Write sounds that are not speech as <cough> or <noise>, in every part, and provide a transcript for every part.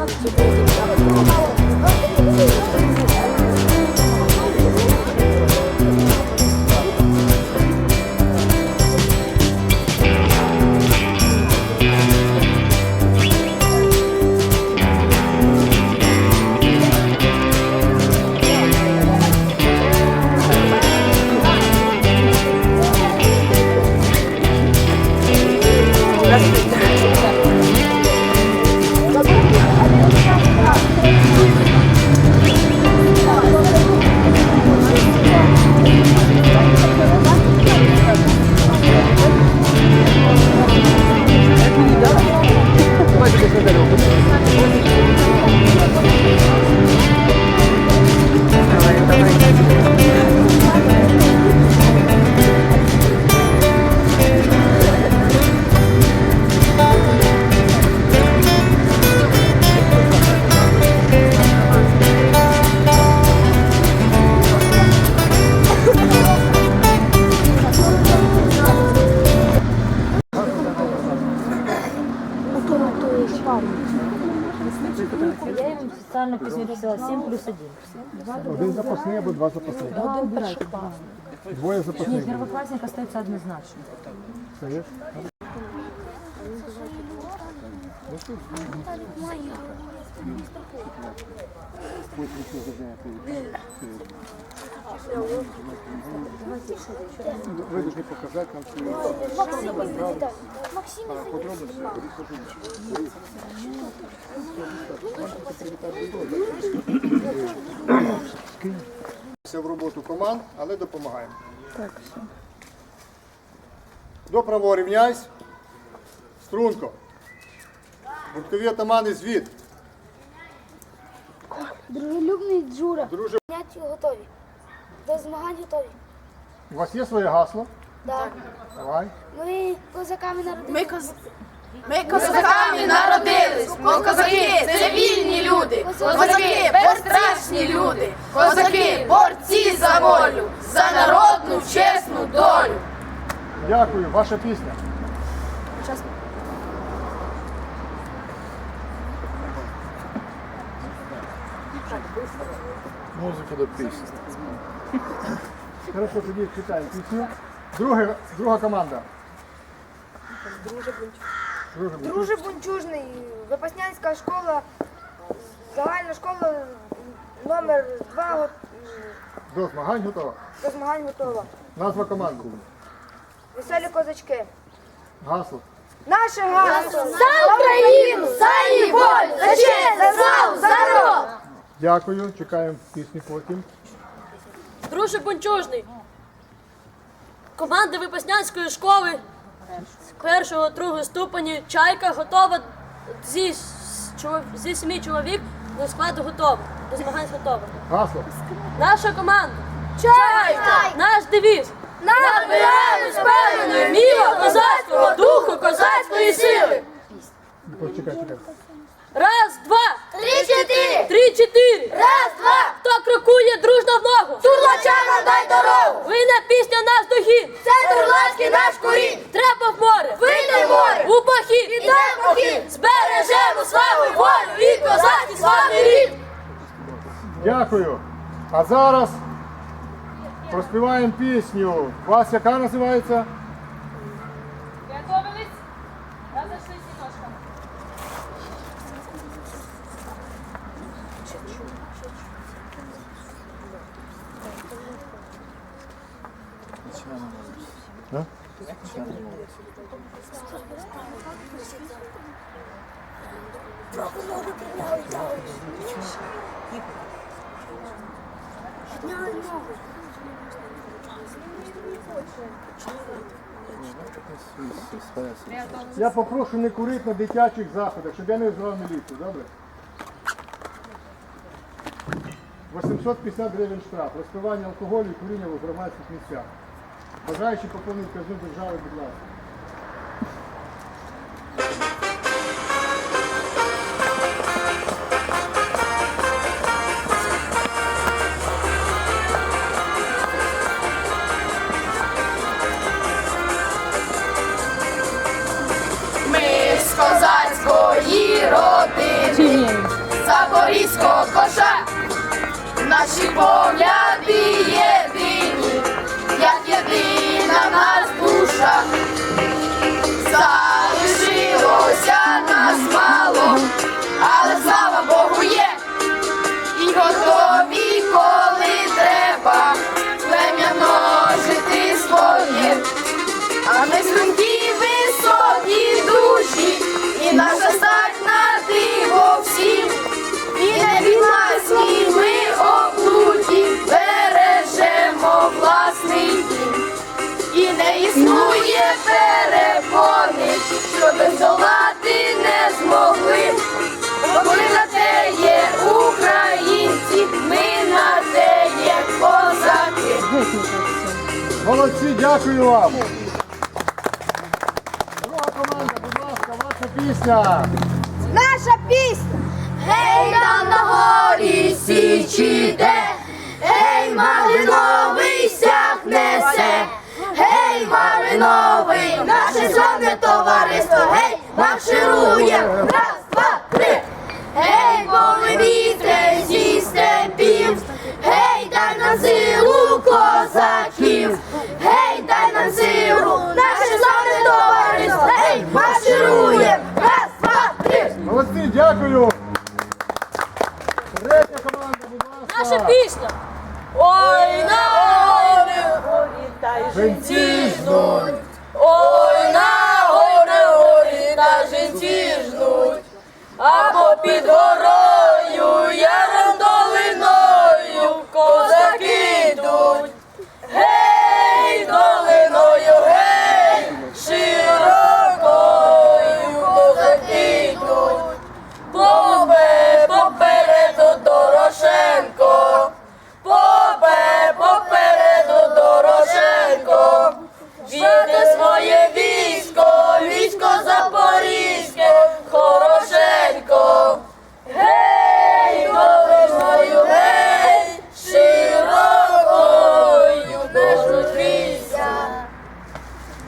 Obrigado. Я писала 7 плюс 1. Один запасний або два запасних. Один першокласник. Двоє Ні, запасних. первокласник остається однозначно. Стаєш? Ви повинні показати нам свою подробності. в роботу команд, але допомагаємо. Так, все. До право рівняйсь. Струнко. Гуртові атамани звіт. Дружелюбний Джура. Друже, Заняття готові. До змагань готові. у вас є своє гасло? Да. Давай. Ми козаками народилися. Ми, коз... Ми козаками народились, бо козаки це вільні люди, козаки безстрашні люди, козаки борці за волю, за народну чесну долю. Дякую, ваша пісня. Музика до пісні. Хорошо, тоді читаємо пісню. Друга команда. Друже Бунчур. Друже Бунчужний, Випаснянська школа, загальна школа номер 2 До змагань готова. до змагань готова. Назва команди. Веселі козачки. Гасло. Наше гасло! За Україну! За її волю! За честь! За славу! За народ! Дякую, чекаємо пісню потім. Друже Бунчужний. Команда Випаснянської школи першого другого ступені Чайка готова зі, зі сімі чоловік до складу готова. До змагань готова. Гасло. Наша команда. Чайка! Наш девіз. Набираємо спевненої міло козацького духу, козацької сили. Почекай, чекай. Раз, два, Три, чотири! три, чотири. Раз, два! Хто крокує дружно в ногу? Турлачана дай дорогу! Вина пісня наш дохід. Це Турлацький наш корінь! Треба в море. Вийди в море! У похід. Ідем в похід! Збережемо славу і волю і козацький славний рід. Дякую. А зараз проспіваємо пісню. У вас яка називається? Я попрошу не курити на дитячих заходах, щоб я не взвав міліцію, добре? 850 гривень штраф, розпивання алкоголю і куріння в громадських місцях. Бажаючи поповнити казну держави, будь ласка. Не існує перепони, щоб здолати не змогли. Бо ми на те є українці, ми на те є козаки. Молодці, дякую вам. Друга команда, будь ласка, ваша пісня. Наша пісня! Гей, там на горі січ іде, гей, малиновий сяг несе, гей, малиновий, наше славне товариство, гей, марширує, раз, два, три, гей, поле вітре зі степів, гей, дай нам силу козаків, гей, дай нам силу, наше славне товариство, гей, марширує, раз, два, три. Молодці, дякую. Третя команда, будь ласка. Наша пісня. Ой, на горі жнуть. Ой на. Ой, на горі та жінці жнуть, або під горою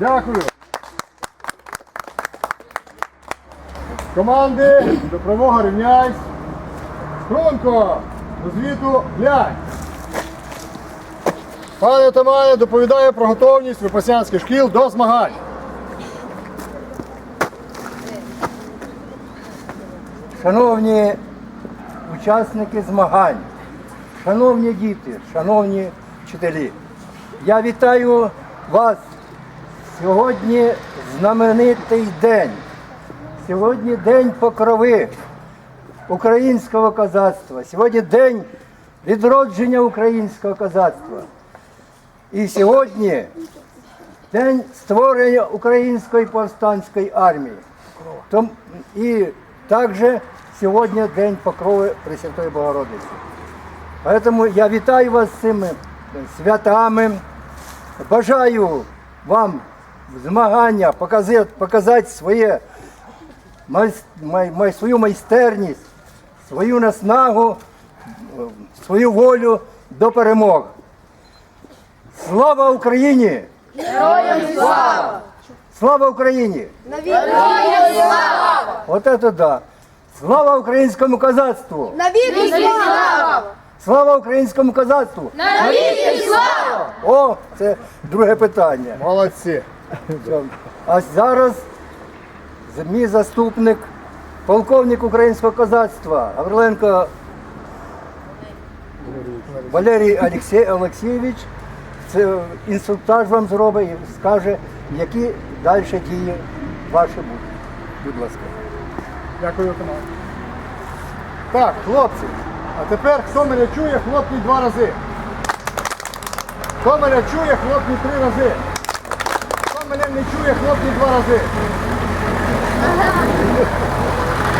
Дякую. Команди до правого рівняйсь. Струнко, до звіту глянь. Пане Тамане доповідає про готовність випаснянських шкіл до змагань. Шановні учасники змагань, шановні діти, шановні вчителі, я вітаю вас. Сьогодні знаменитий день. Сьогодні день покрови українського козацтва. Сьогодні день відродження українського козацтва. І сьогодні день створення української повстанської армії. І також сьогодні День Покрови Пресвятої Богородиці. Тому я вітаю вас з цими святами. Бажаю вам змагання показати, показати своє, май- май- свою майстерність, свою наснагу, свою волю до перемог. Слава Україні! Героям слава! Слава Україні! Вот это да. Слава українському козацтву! Навіки слава! Слава українському козацтву! Навіки слава! О, це друге питання. Молодці. А зараз мій заступник, полковник українського козацтва Гавриленко Валерій Олексій Олексійович. Інструктаж вам зробить і скаже, які далі дії ваші будуть. Будь ласка. Дякую, команда. Так, хлопці. А тепер, хто мене чує, хлопніть два рази. Хто мене чує, хлопніть три рази. Мене не чує, хлопніть два рази.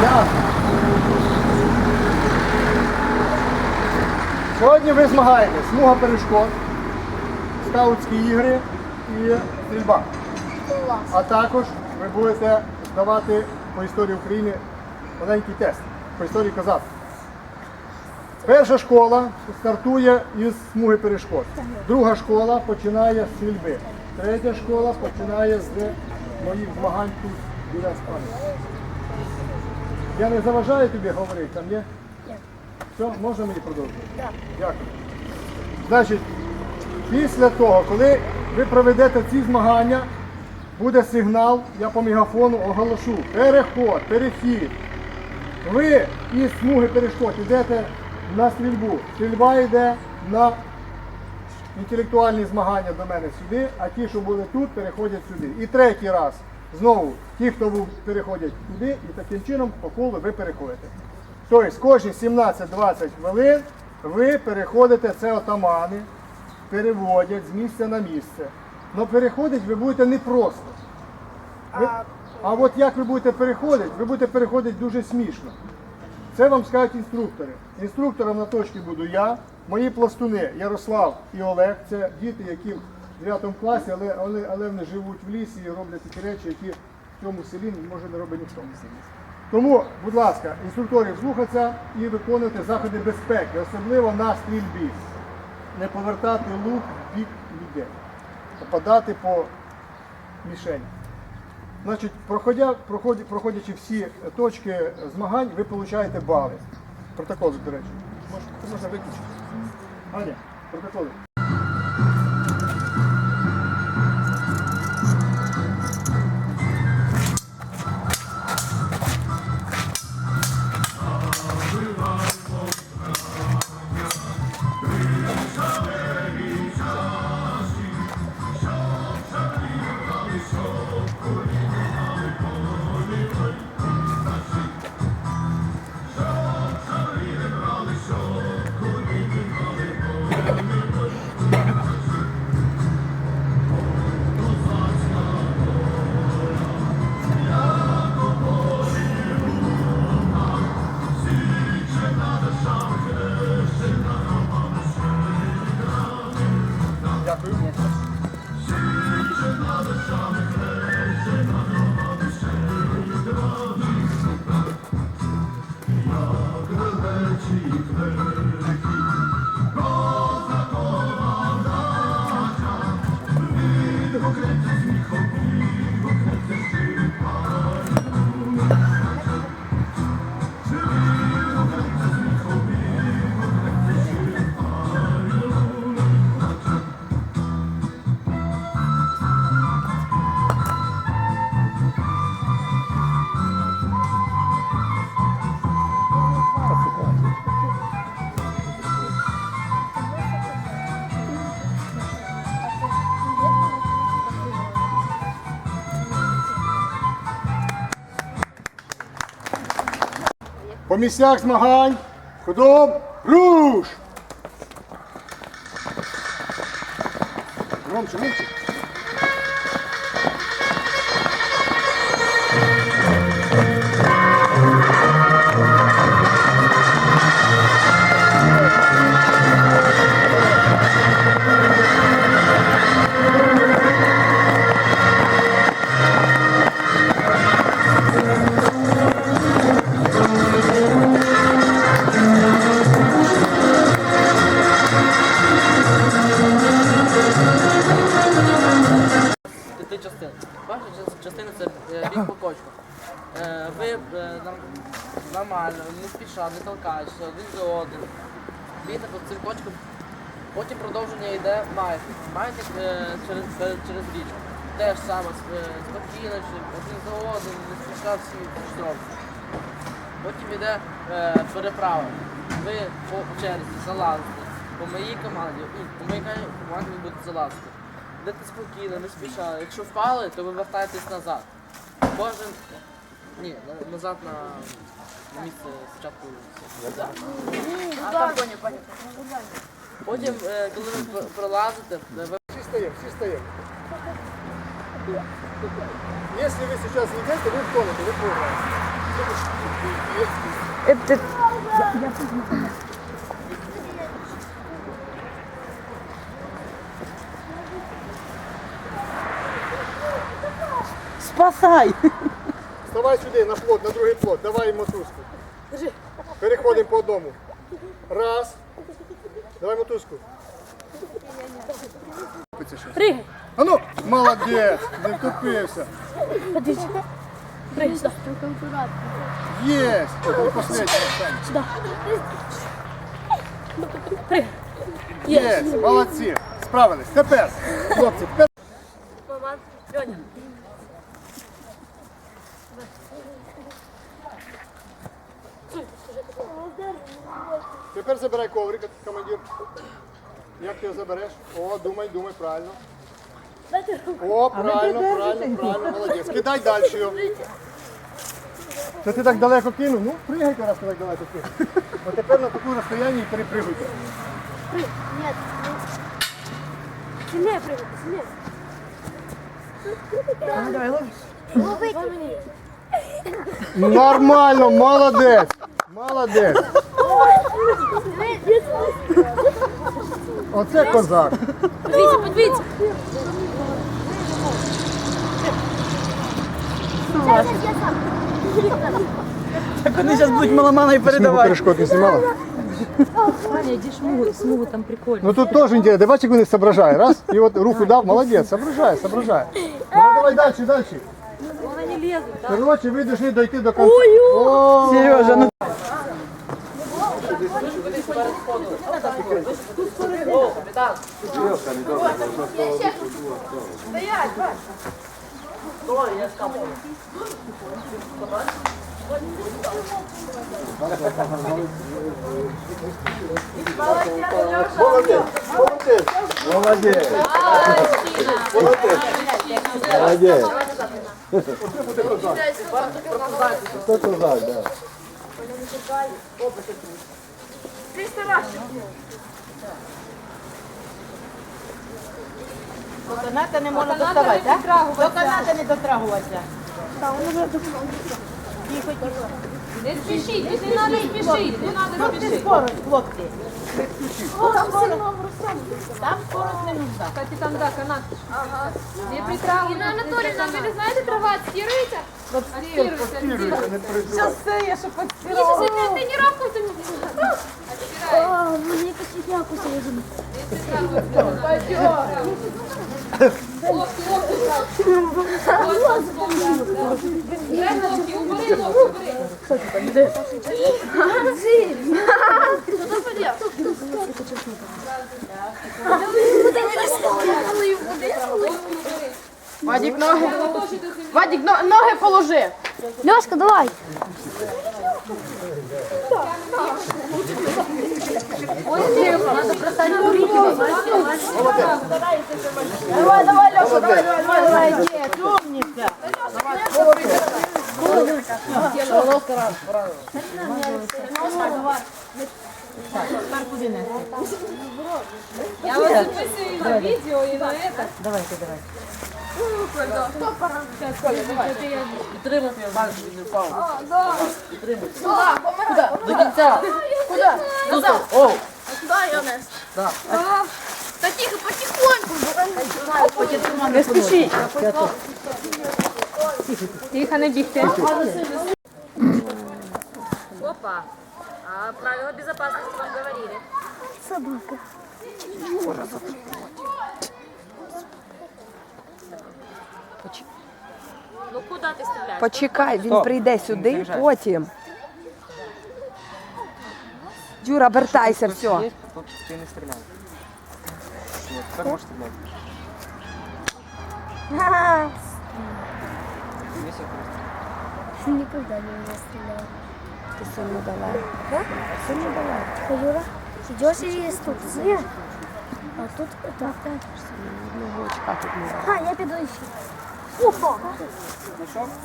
Так. Сьогодні ви змагаєтесь. Смуга перешкод, скаутські ігри і стрільба. А також ви будете здавати по історії України маленький тест по історії козацтва. Перша школа стартує із смуги перешкод. Друга школа починає з стрільби. Третя школа починає з моїх змагань тут біля спальні. Я не заважаю тобі говорити, там є? Все, можна мені продовжувати? Так. Дякую. Значить, після того, коли ви проведете ці змагання, буде сигнал, я по мегафону оголошу. Переход, перехід. Ви із смуги перешкод йдете на стрільбу. Стрільба йде на інтелектуальні змагання до мене сюди, а ті, що були тут, переходять сюди. І третій раз. Знову ті, хто був, переходять туди, і таким чином по колу ви переходите. Тобто кожні 17-20 хвилин ви переходите, це отамани, переводять з місця на місце. Але переходити ви будете не просто. Ви- а от як ви будете переходити, ви будете переходити дуже смішно. Це вам скажуть інструктори. Інструктором на точці буду я, мої пластуни Ярослав і Олег. Це діти, які в 9 класі, але, але, але вони живуть в лісі і роблять такі речі, які в цьому селі може не робить ніхто в селі. Тому, будь ласка, інструкторів слухатися і виконувати заходи безпеки, особливо на стрільбі. Не повертати лук в бік людей, попадати по мішені. Значить, проходя, проходя, проходячи всі точки змагань, ви отримуєте бали. Протоколи, до речі. Можна виключити. Hadi. Burada kalın. По місцях змагань. Ходом. Руш! Громче, громче. п'яти штовхи. Потім йде е, переправа. Ви по черзі залазите. По моїй команді, ну, по моїй команді ви будете залазити. Йдете спокійно, не спіша. Якщо впали, то ви вертаєтесь назад. Кожен. Ні, назад на, місце спочатку. А там. Потім, е, коли ви пролазите, ви Всі стоїмо, всі стоїмо. Якщо ви зараз не йдете, ви втонете, ви програєте. Спасай! Вставай сюди, на плот, на другий плот, давай їм мотузку. Переходимо по одному. Раз. Давай мотузку. Пригай. А ну, молодець, не втопився. Пригай сюди. Есть! Это последний. Сюда. Есть! Молодці! Справились. Тепер, хлопці, тепер. Мама, Льоня. Тепер забирай коврик, командир. Як ти його забереш? О, думай, думай, правильно. О, правильно, правильно, правильно, молодець. Кидай далі його. Це ти так далеко кинув? Ну, пригайте, раз ти так далеко кинув. От тепер на такому розстоянні і перепригуйте. Сильнее прыгай, сильнее. Нормально, молодець. Молодець. Оце козак. Подивіться, подивіться. Вони зараз будуть маламаною Смугу перешкод не знімала? Аня, иди смугу, смугу там прикольно. Ну тут теж інтересно. Ти бачиш, як вони соображають. Раз, і от руку дав, молодець, соображає, соображає. Ну, давай далі, далі. Она не лезет, да? Короче, ви повинні дойти до кінця. О, Сережа, ну Молодець, молодець. Молодець. Молодець. Хто козак, да. До каната не можна доставати, так? До каната не дотрагуватися. Тихо, тихо. Не спішіть, не треба спішити, не треба Хлопці, скорость, хлопці. Там скорость. Там скорость не нужна. Капітан, да, канат. Ага. Не притрагуйте. Інна Анатоліївна, ви не знаєте трава стірується? Стірується. Не прийду. Зараз це я ще Ні, сьогодні тренировку це не Вадік, ноги. Вадік, но- ноги положи. Лешка, давай. Давай, давай, Леша, давай, давай, давай, давай, є, умниця. Я вас записую на відео і на это. Давайте, давай. підтримати він не впав. Підтримати. До кінця. Куди? Тут, о, Куди, Йонес? Да. Та тихо, потихоньку. Не спішіть. Тихо, не бігти. Опа. А правила безопасности вам говорили. Собака. Ну куда ти стріляєш? Почекай, він прийде сюди, потім. Юра, вертайся, все. Тут ти не стріляй. Ні, тепер можеш стріляти. <laughs> Никогда не меня стреляла. Ти сильно далеко. Сильно далеко. Юра, идешь и есть тут? Нет. А тут так. Ну, очка тут не А, я піду ще. Опа.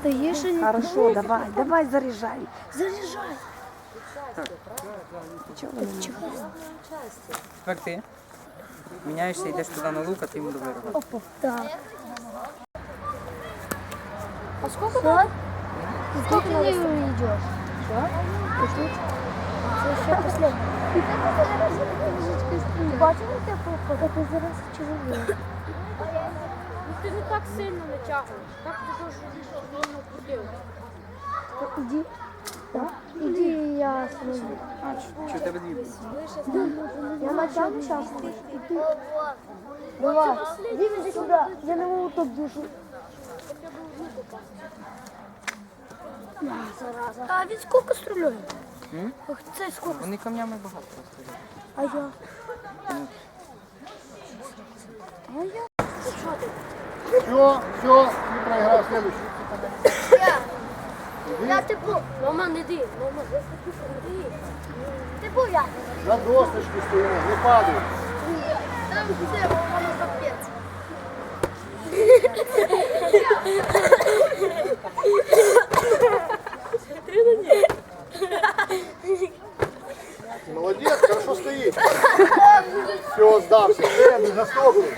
Стоїш і Хорошо, давай, давай заряджай. заряджай. Чого не Тепер ти. Міняєшся, йдеш туди на лук, а ти йому до вирога. Так. А сколько Что? Сколько ты идешь? Что? Тут? Це ще последний. Бачила тебе, як ти зараз чоловік? Ти не так сильно натягуєш. Так ти дуже сильно крутив. Іди. Так? Іди, я служу. А, чи тебе дві? Я натягну ты... Давай. Иди сюда. Я не могу тут душу. А він скільки стріляє? Ох, Це скільки? Вони камнями багато розстріляють. А я? А я? Все, все, не проиграл следующий. Я типу. Роман, іди, Роман, я хочу іди. Типу я. На досточке стоїмо, не падай. Там все, воно капець. <laughs> Молодец, хорошо стоит. Все, сдамся. Следуй, наступный.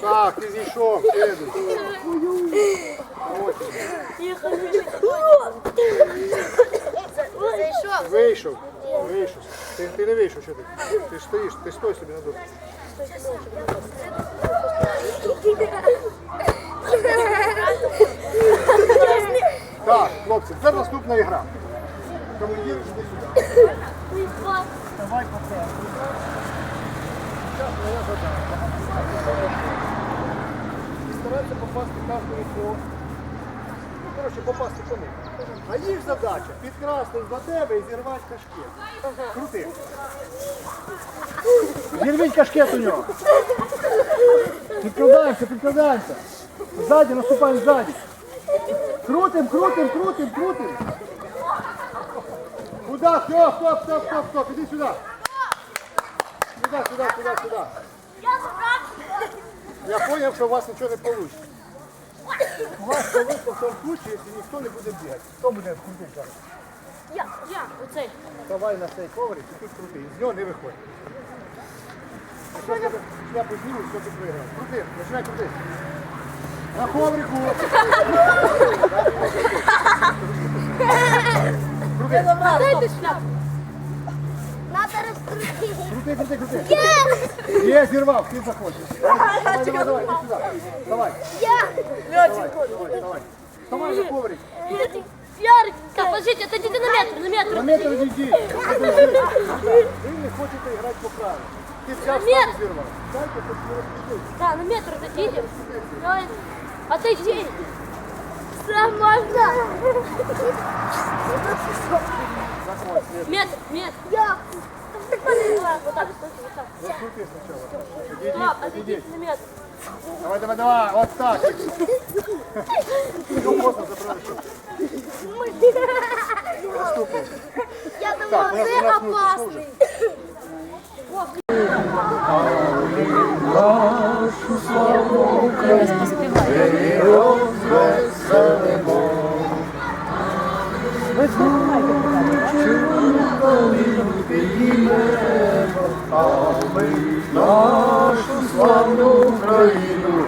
Так, ты зійшов, Зайшов. Вийшов. Вийшов. Ти, ти не вийшов, що ти? Ти ж стоїш, ти стой собі на досі. Так, хлопці, це наступна ігра. Командир, іди сюди. Давай по це. Зараз моя задача. І старатися попасти кожному по... Ну, коротше, попасти по них. А їх задача підкрасти за тебе і зірвати кашкет. Крути. Зірвіть кашкет у нього. Підкрадаємося, підкрадаємося. Ззаді, наступаємо ззаді. Крутим, крутим, крутим, крутим. Куда? Стоп, стоп, стоп, стоп, стоп. Иди сюда. Сюда, сюда, сюда, сюда. Я понял, что у вас ничего не получится. У вас в том случае, если никто не будет бегать. Кто будет крутить зараз? Я, я, оцей. Давай на цей коврик і тут крути. З нього не виходь. Якщо тебе шляпу все ти виграв. Крути, починай крути. На коврику. <laughs> Крути. Дайте шляпу. Надо розкрутити. Крути, крути, крути. Є, зірвав, ти заходиш. Давай, давай, давай, іди сюди. Давай, Я. давай, давай, давай. Вставай на коврик. Ярик, подождите, отойдите на метр, на метр. На метр відійди. Подожди. Ви не хочете грати по правилам. Ти взяв Ні. сам зірвав. Дайте, хоч не розпустити. Да, на метр отойдите. Давай. Отойди. Це можна. Метр, метр. Я. Вот так, стойте, вот так. Розкрути спочатку. Відійдіть, Да, отойдите на метр. Давай, давай, давай, вот так. Ну, що. Наступний. Я Так, думала, нас це 12 минут пішло Нашу славну Україну.